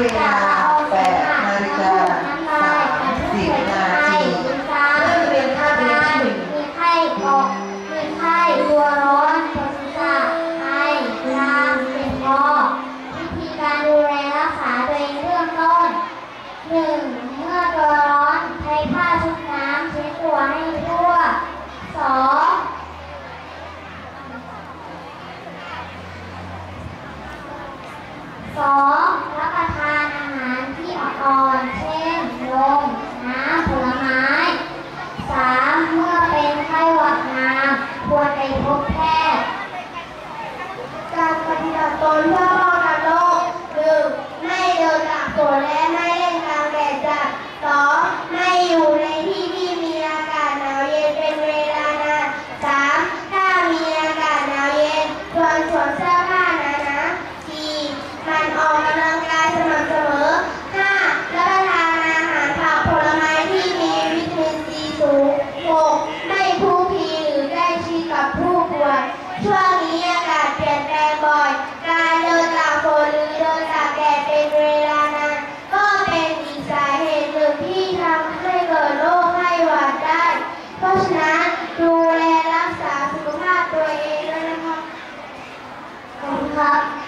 เวลา8นาฬิกา30นาทีเริ่มเรียนค่าเรียนที่หนึ่งมีไข้เกามีไข้ตัวร้อนปวดศีรษะไอจามเจ็บคอวิธีการดูแลรักษาตัวเองเบื้องต้น 1. เมื่อตัวร้อนใช้ผ้าชุบน้ำเช็ดตัวให้ทั่ว 2. สอง ช่วงนี้อากาศเปลี่ยนแปลงบ่อย การโดนตากฝนหรือโดนตากแดดเป็นเวลานานก็เป็นอีกสาเหตุหนึ่งที่ทำให้เกิดโรคไข้หวัดได้ เพราะฉะนั้นดูแลรักษาสุขภาพตัวเองด้วยนะคะขอบคุณครับ